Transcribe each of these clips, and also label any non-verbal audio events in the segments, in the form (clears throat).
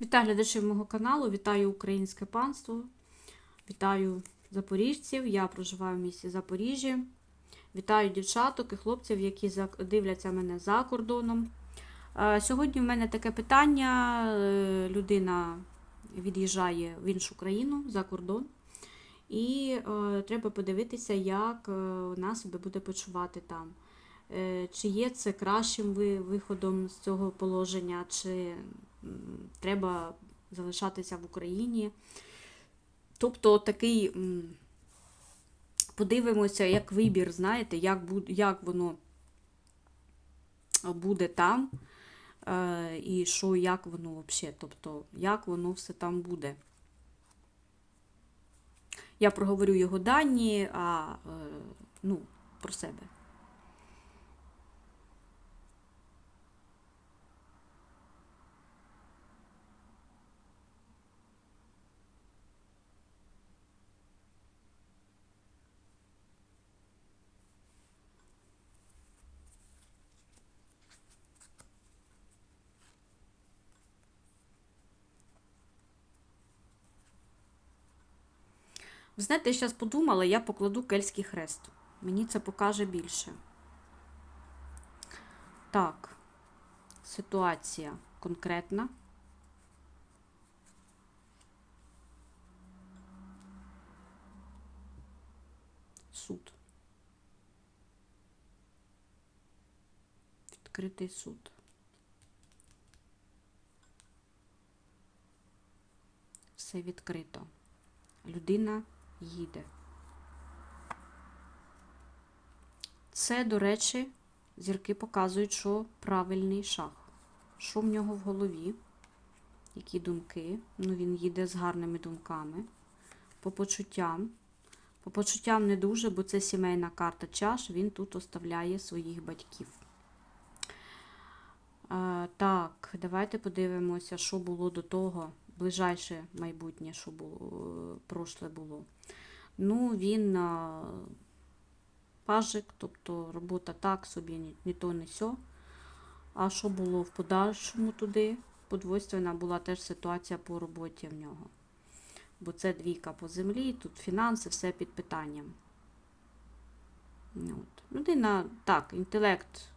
Вітаю глядачів мого каналу, вітаю українське панство, вітаю запоріжців. Я проживаю в місті Запоріжжя. Вітаю дівчаток і хлопців, які дивляться мене за кордоном. Е, Сьогодні в мене таке питання. Е, Людина від'їжджає в іншу країну за кордон. І е, треба подивитися, як вона себе буде почувати там. Е, чи є це кращим виходом з цього положення, чи треба залишатися в Україні. Тобто такий, подивимося, як вибір, знаєте, як, як воно буде там, е, і що, як воно взагалі, тобто, як воно все там буде. Я проговорю його дані, а е, ну, про себе. Ви знаєте, я зараз подумала, я покладу кельтський хрест. Мені це покаже більше. Так, ситуація конкретна. Суд. Відкритий суд. Все відкрито. Людина їде. Це, до речі, зірки показують, що правильний шаг. Що в нього в голові, які думки. Ну, він їде з гарними думками. По почуттям. По почуттям не дуже, бо це сімейна карта чаш, він тут оставляє своїх батьків. Е, так, давайте подивимося, що було до того, ближайше майбутнє, що було, прошле було. Ну, він е, пажик, тобто робота так собі, ні, то, ні сьо. А що було в подальшому туди? Подвойственна була теж ситуація по роботі в нього. Бо це двійка по землі, тут фінанси, все під питанням. Ну, От. Людина, так, інтелект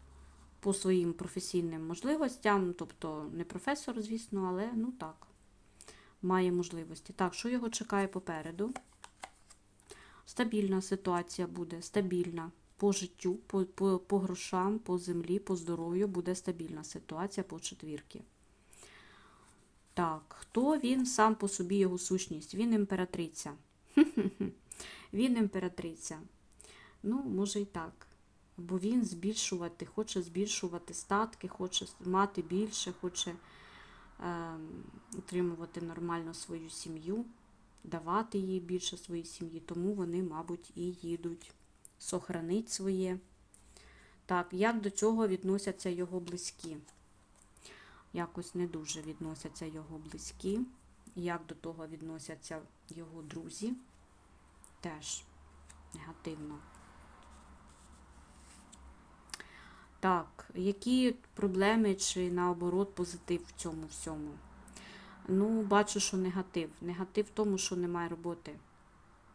по своїм професійним можливостям, тобто не професор, звісно, але ну так, має можливості. Так, що його чекає попереду? Стабільна ситуація буде, стабільна. По життю, по, по, по грошам, по землі, по здоров'ю буде стабільна ситуація по четвірки. Так, хто він сам по собі його сущність? Він імператриця. (laughs) Він імператриця. Ну, може і так. Бо він збільшувати, хоче збільшувати статки, хоче мати більше, хоче утримувати нормально свою сім'ю, давати їй більше своїй сім'ї, тому вони, мабуть, і їдуть. Сохранить своє. Так, як до цього відносяться його близькі? Якось не дуже відносяться його близькі. Як до того відносяться його друзі? Теж негативно. Так, які проблеми чи наоборот позитив в цьому всьому? Ну, бачу, що негатив. Негатив в тому, що немає роботи.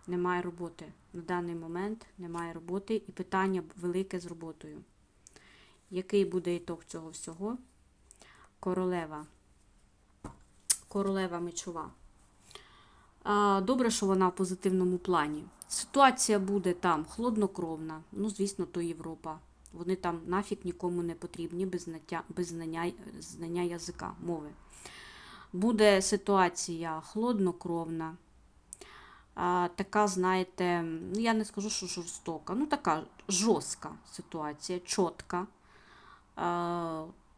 Немає роботи. На даний момент немає роботи і питання велике з роботою. Який буде ітог цього всього? Королева. Королева мечова. Добре, що вона в позитивному плані. Ситуація буде там хладнокровна. Ну, звісно, то Європа. Вони там нафіг нікому не потрібні без знаття, без знання, знання язика, мови. Буде ситуація хладнокровна. Така, знаєте, ну я не скажу, що жорстока, ну така жорстка ситуація, чітка.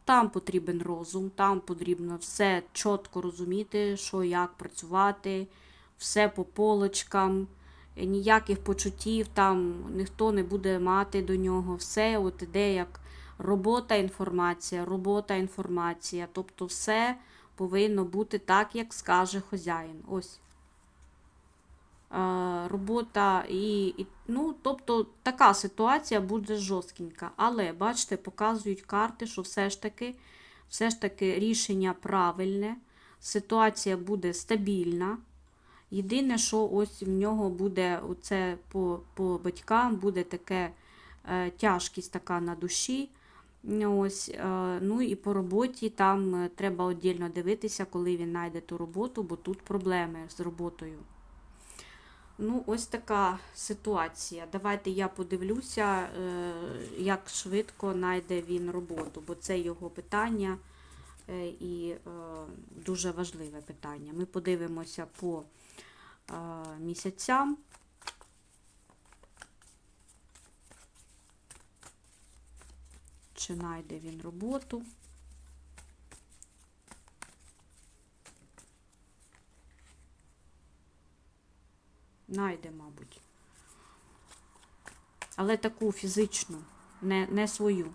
Там потрібен розум, там потрібно все чітко розуміти, що як працювати, все по полочкам, ніяких почуттів там ніхто не буде мати до нього. Все от іде як робота, інформація, робота, інформація. Тобто все повинно бути так, як скаже хазяїн. Ось. Е, Робота і, і, ну, тобто така ситуація буде жорсткенька. Але, бачите, показують карти, що все ж таки, все ж таки рішення правильне, Ситуація буде стабільна. Єдине, що ось в нього буде оце по, по батькам буде таке е, тяжкість така на душі. Ось, е, ну і по роботі там е, треба віддільно дивитися, коли він знайде ту роботу, бо тут проблеми з роботою. Ну, ось така ситуація. Давайте я подивлюся, е, як швидко знайде він роботу, бо це його питання е, і дуже важливе питання. Ми подивимося по місяцям. Чи знайде він роботу? Найде, мабуть. Але таку фізичну, не, не свою.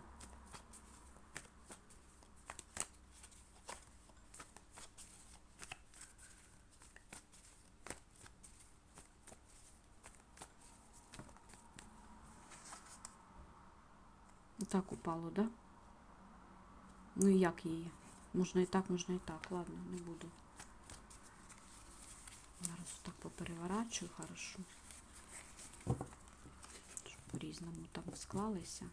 Так упало, да? Ну і як її? Можна і так, можна і так. Ладно, не буду. Зараз так попереворачую хорошо. Щоб по-різному там склалися.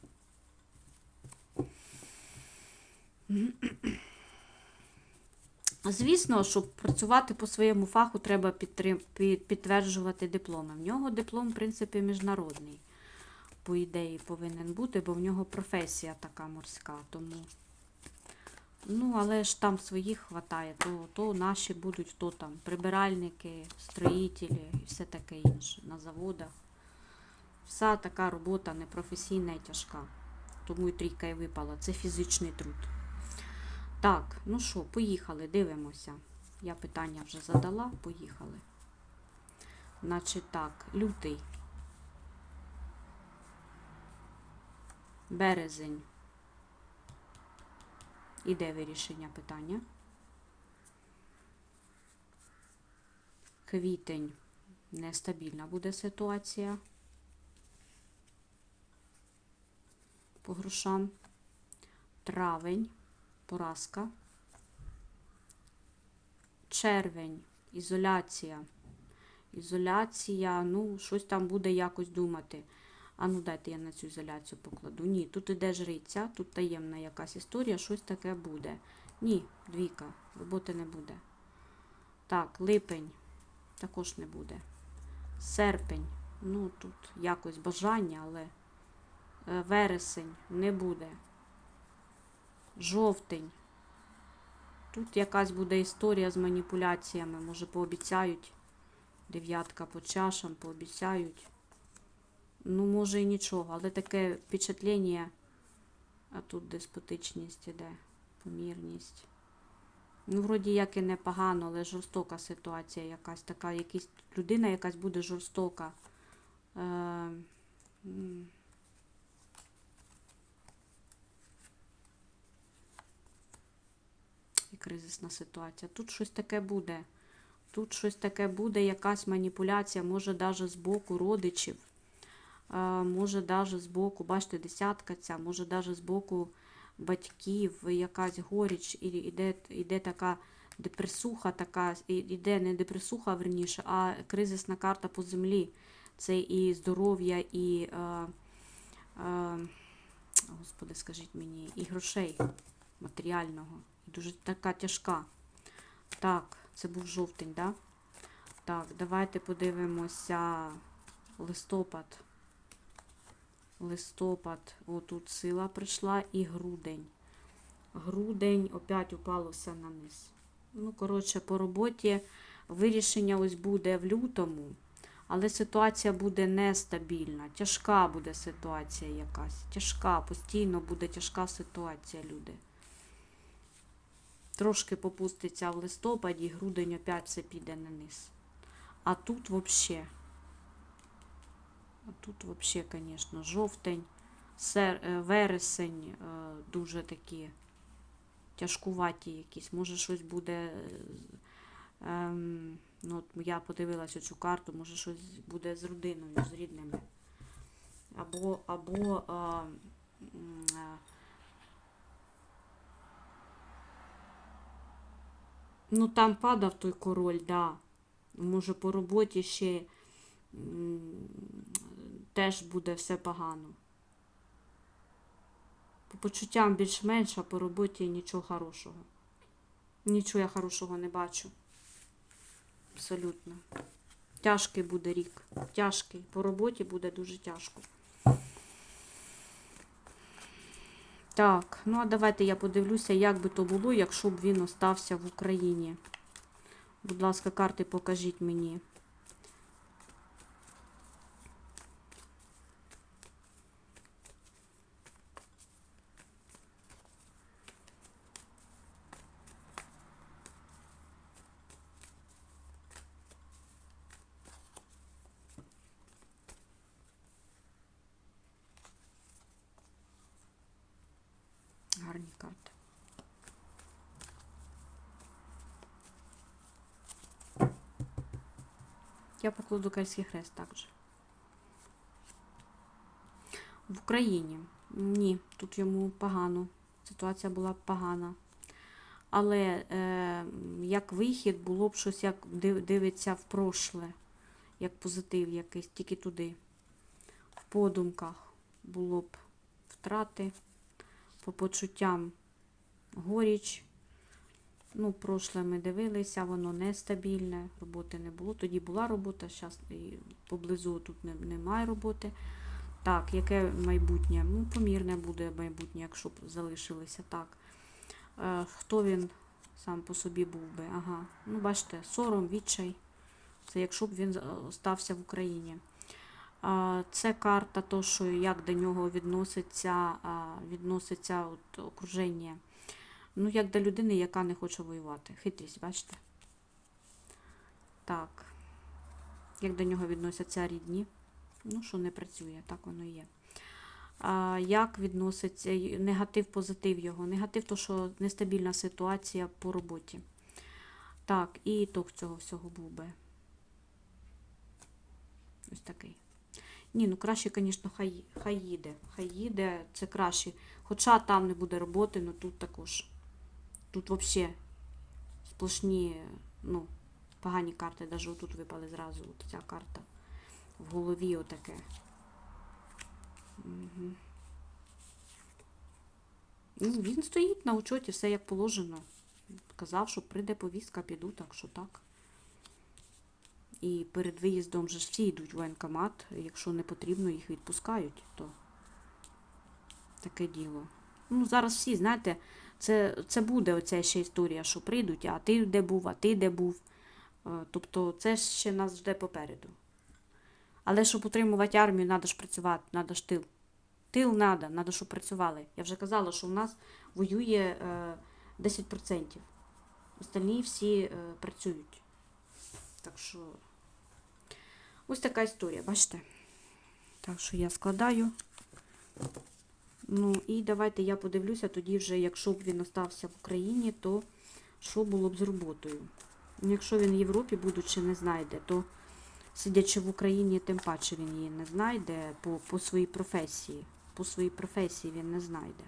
Звісно, щоб працювати по своєму фаху, треба підтверджувати дипломи. В нього диплом, в принципі, міжнародний, по ідеї, повинен бути, бо в нього професія така морська. Тому Ну, але ж там своїх хватає, то, то наші будуть, то там прибиральники, строїтелі і все таке інше на заводах. Вся така робота непрофесійна і тяжка. Тому і трійка і випала. Це фізичний труд. Так, ну що, поїхали, дивимося. Я питання вже задала, поїхали. Значить так, лютий. Березень. Іде вирішення питання. Квітень. Нестабільна буде ситуація. По грошам. Травень. Поразка. Червень. Ізоляція. Ізоляція, ну, щось там буде якось думати. А ну дайте я на цю ізоляцію покладу. Ні, тут іде жриця, тут таємна якась історія, щось таке буде. Ні, двійка, роботи не буде. Так, липень також не буде. Серпень, ну тут якось бажання, але е, вересень не буде. Жовтень. Тут якась буде історія з маніпуляціями. Може, пообіцяють. Дев'ятка по чашам, пообіцяють. Ну, може і нічого, але таке впечатлення, а тут деспотичність іде, помірність. Ну, вроді як і непогано, але жорстока ситуація якась така, якась людина якась буде жорстока. Е. Кризисна ситуація. Тут щось таке буде. Тут щось таке буде, якась маніпуляція, може навіть з боку родичів. Може навіть з боку, бачите, десятка ця, може навіть з боку батьків якась горіч, і іде, іде така депресуха, така, іде не депресуха, верніше, а кризисна карта по землі. Це і здоров'я, і, е, е, господи, скажіть мені, і грошей матеріального. Дуже така тяжка. Так, це був жовтень, да? Так, давайте подивимося листопад. Листопад, отут сила прийшла, і грудень. Грудень опять упало все на низ. Ну, коротше, по роботі вирішення ось буде в лютому, але ситуація буде нестабільна. Тяжка буде ситуація якась. Тяжка, постійно буде тяжка ситуація, люди. Трошки попуститься в листопаді, грудень опять все піде на низ. А тут взагалі. А тут взагалі, звісно, жовтень, е, вересень е, дуже такі тяжкуваті якісь. Може, щось буде. е, ем, ну, от я подивилася цю карту, може щось буде з родиною, з рідними. Або, або е, Ну там падав той король, да. Може по роботі ще теж буде все погано. По почуттям більш-менш, а по роботі нічого хорошого. Нічого я хорошого не бачу. Абсолютно. Тяжкий буде рік. Тяжкий. По роботі буде дуже тяжко. Так, ну а давайте я подивлюся, як би то було, якщо б він остався в Україні. Будь ласка, карти покажіть мені. Гарні. Я покладу Кальський хрест також. В Україні. Ні, тут йому погано. Ситуація була погана. Але е, як вихід було б щось, як дивиться в прошле, як позитив якийсь, тільки туди. В подумках було б втрати, по почуттям горіч. Ну, прошле ми дивилися, воно нестабільне, роботи не було. Тоді була робота, зараз поблизу тут немає роботи. Так, яке майбутнє? Ну, помірне буде майбутнє, якщо б залишилося так. Е, хто він сам по собі був би? Ага. Ну, бачите, сором, відчай. Це якщо б він стався в Україні. Це карта, то, що як до нього відноситься, відноситься от, окруження. Ну, як до людини, яка не хоче воювати. Хитрість, бачите? Так. Як до нього відносяться рідні? Ну, що не працює, так воно і є. А, як відноситься негатив, позитив його? Негатив, то що нестабільна ситуація по роботі. Так, і ітог цього всього був би. Ось такий. Ні, ну краще, звісно, хай, хай їде. Хай їде, це краще. Хоча там не буде роботи, ну тут також. Тут взагалі сплошні, ну, погані карти, навіть отут випали зразу. От ця карта. В голові отаке. Угу. Ну, він стоїть на учоті, все як положено. Казав, що прийде повістка, піду, так що так. І перед виїздом же всі йдуть в воєнкомат. Якщо не потрібно, їх відпускають, то таке діло. Ну, зараз всі, знаєте, це, це буде оця ще історія, що прийдуть, а ти де був, а ти де був. Е, Тобто це ще нас жде попереду. Але щоб утримувати армію, треба ж працювати, треба ж тил. Тил треба, треба, щоб працювали. Я вже казала, що у нас воює е, 10%. Остальні всі е, працюють. Так що ось така історія, бачите? Так що я складаю. Ну і давайте я подивлюся тоді вже, якщо б він остався в Україні, то що було б з роботою. Ну, Якщо він в Європі, будучи, не знайде, то сидячи в Україні, тим паче він її не знайде по, по своїй професії. По своїй професії він не знайде.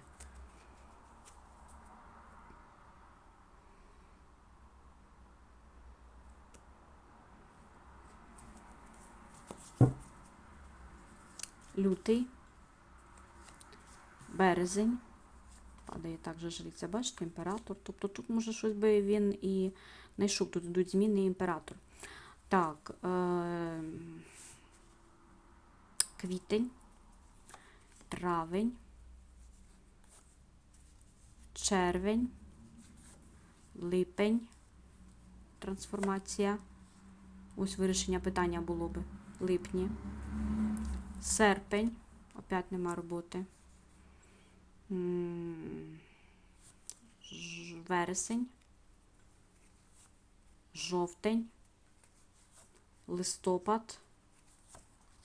Лютий, березень. Падає також жриця, бачите, імператор. Тобто тут, може, щось би він і знайшов. Тут йдуть зміни імператор. Так, е- квітень, травень, червень, липень, трансформація. Ось вирішення питання було би. Липні. Серпень. Опять нема роботи. Вересень. Жовтень. Листопад.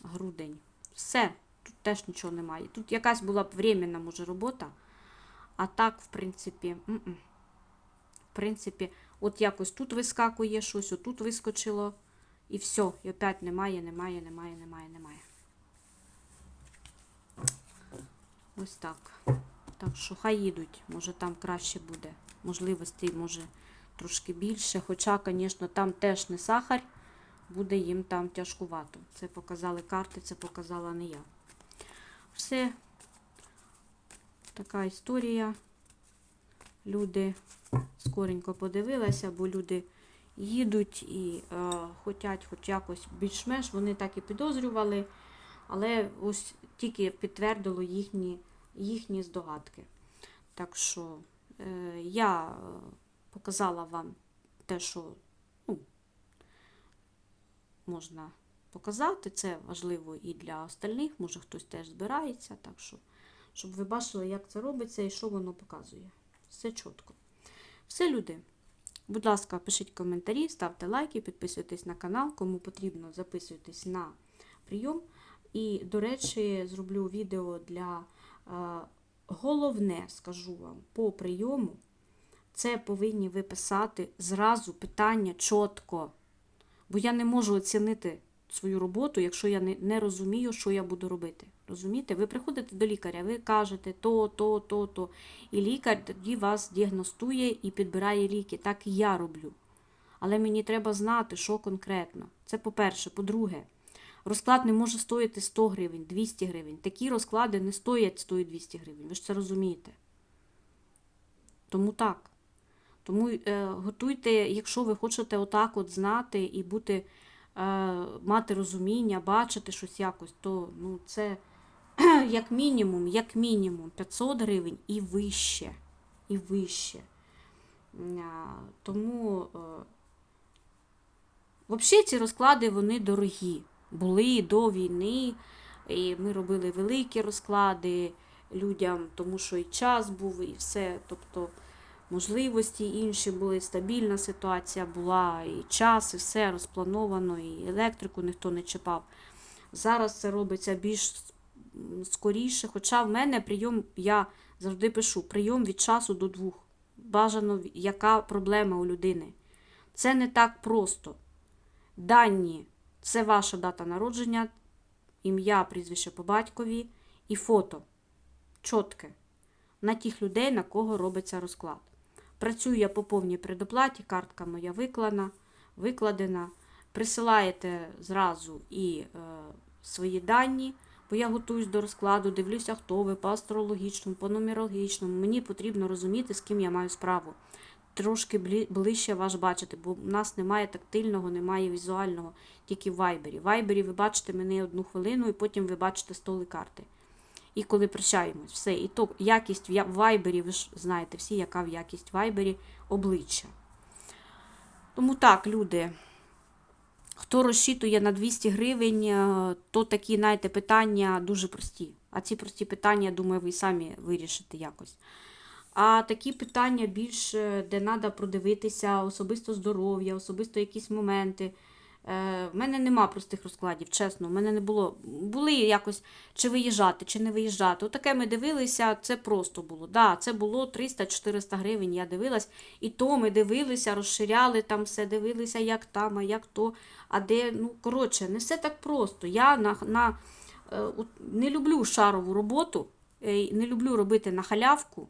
Грудень. Все. Тут теж нічого немає. Тут якась була б временна, може, робота. А так, в принципі, м-м. в принципі, от якось тут вискакує щось, отут вискочило. І все. І опять немає, немає, немає, немає, немає. Ось так. Так що хай їдуть. Може там краще буде. Можливостей, може, трошки більше. Хоча, звісно, там теж не сахар, буде їм там тяжкувато. Це показали карти, це показала не я. Все, така історія. Люди скоренько подивилися, бо люди їдуть і е, хочуть хоч якось більш-менш, вони так і підозрювали, але ось тільки підтвердило їхні, їхні здогадки. Так що е, я показала вам те, що ну, можна показати. Це важливо і для остальних, може хтось теж збирається. Так що, щоб ви бачили, як це робиться і що воно показує. Все чітко. Все, люди. Будь ласка, пишіть коментарі, ставте лайки, підписуйтесь на канал. Кому потрібно, записуйтесь на прийом. І, до речі, зроблю відео для е, головне, скажу вам, по прийому. Це повинні ви писати зразу питання чітко. Бо я не можу оцінити свою роботу, якщо я не розумію, що я буду робити. Розумієте? Ви приходите до лікаря, ви кажете то, то, то, то. І лікар тоді вас діагностує і підбирає ліки. Так і я роблю. Але мені треба знати, що конкретно. Це по-перше. По-друге, розклад не може стоїти 100 гривень, 200 гривень. Такі розклади не стоять 100 і 200 гривень. Ви ж це розумієте. Тому так. Тому е, готуйте, якщо ви хочете отак от знати і бути, е, мати розуміння, бачити щось якось, то ну, це (clears throat) як мінімум, як мінімум 500 гривень і вище. І вище. Тому, е, взагалі, ці розклади вони дорогі. Були до війни, і ми робили великі розклади людям, тому що і час був, і все. Тобто можливості інші були, стабільна ситуація була, і час, і все розплановано, і електрику ніхто не чіпав. Зараз це робиться більш скоріше. Хоча в мене прийом, я завжди пишу, прийом від часу до двох. Бажано, яка проблема у людини. Це не так просто. Дані це ваша дата народження, ім'я, прізвище по батькові і фото. Чотке. На тих людей, на кого робиться розклад. Працюю я по повній предоплаті, картка моя виклана, викладена. Присилаєте зразу і е, свої дані, бо я готуюсь до розкладу, дивлюся, хто ви по астрологічному, по нумерологічному. Мені потрібно розуміти, з ким я маю справу. Трошки ближче вас бачити, бо в нас немає тактильного, немає візуального, тільки в вайбері. В вайбері ви бачите мене одну хвилину, і потім ви бачите столи карти. І коли прощаємось, все. І то якість в вайбері, ви ж знаєте всі, яка в якість в вайбері обличчя. Тому так, люди. Хто розчитує на 200 гривень, е, то такі, знаєте, питання дуже прості. А ці прості питання, я думаю, ви самі вирішите якось. А такі питання більш, де треба продивитися, особисто здоров'я, особисто якісь моменти. Е, в мене нема простих розкладів, чесно. В мене не було. Були якось чи виїжджати, чи не виїжджати. Отаке ми дивилися, це просто було. Да, це було 300-400 гривень. Я дивилась. І то ми дивилися, розширяли там все, дивилися, як там, а як то. А де, ну, коротше, не все так просто. Я на, на, е, не люблю шарову роботу, е, не люблю робити на халявку.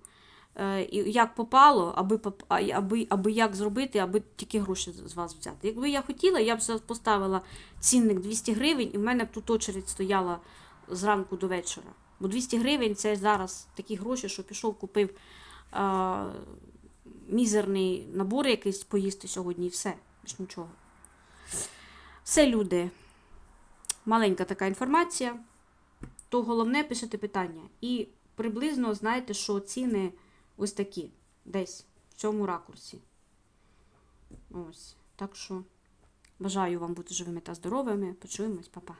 Е, як попало, аби, аби, аби як зробити, аби тільки гроші з вас взяти. Якби я хотіла, я б поставила цінник 200 гривень, і в мене б тут очередь стояла зранку до вечора. Бо 200 гривень це зараз такі гроші, що пішов, купив а, мізерний набор якийсь поїсти сьогодні і все. Більш нічого. Все, люди. Маленька така інформація. То головне пишете питання. І приблизно знаєте, що ціни ось такі, десь в цьому ракурсі. Ось. Так що бажаю вам бути живими та здоровими. Почуємось, па-па.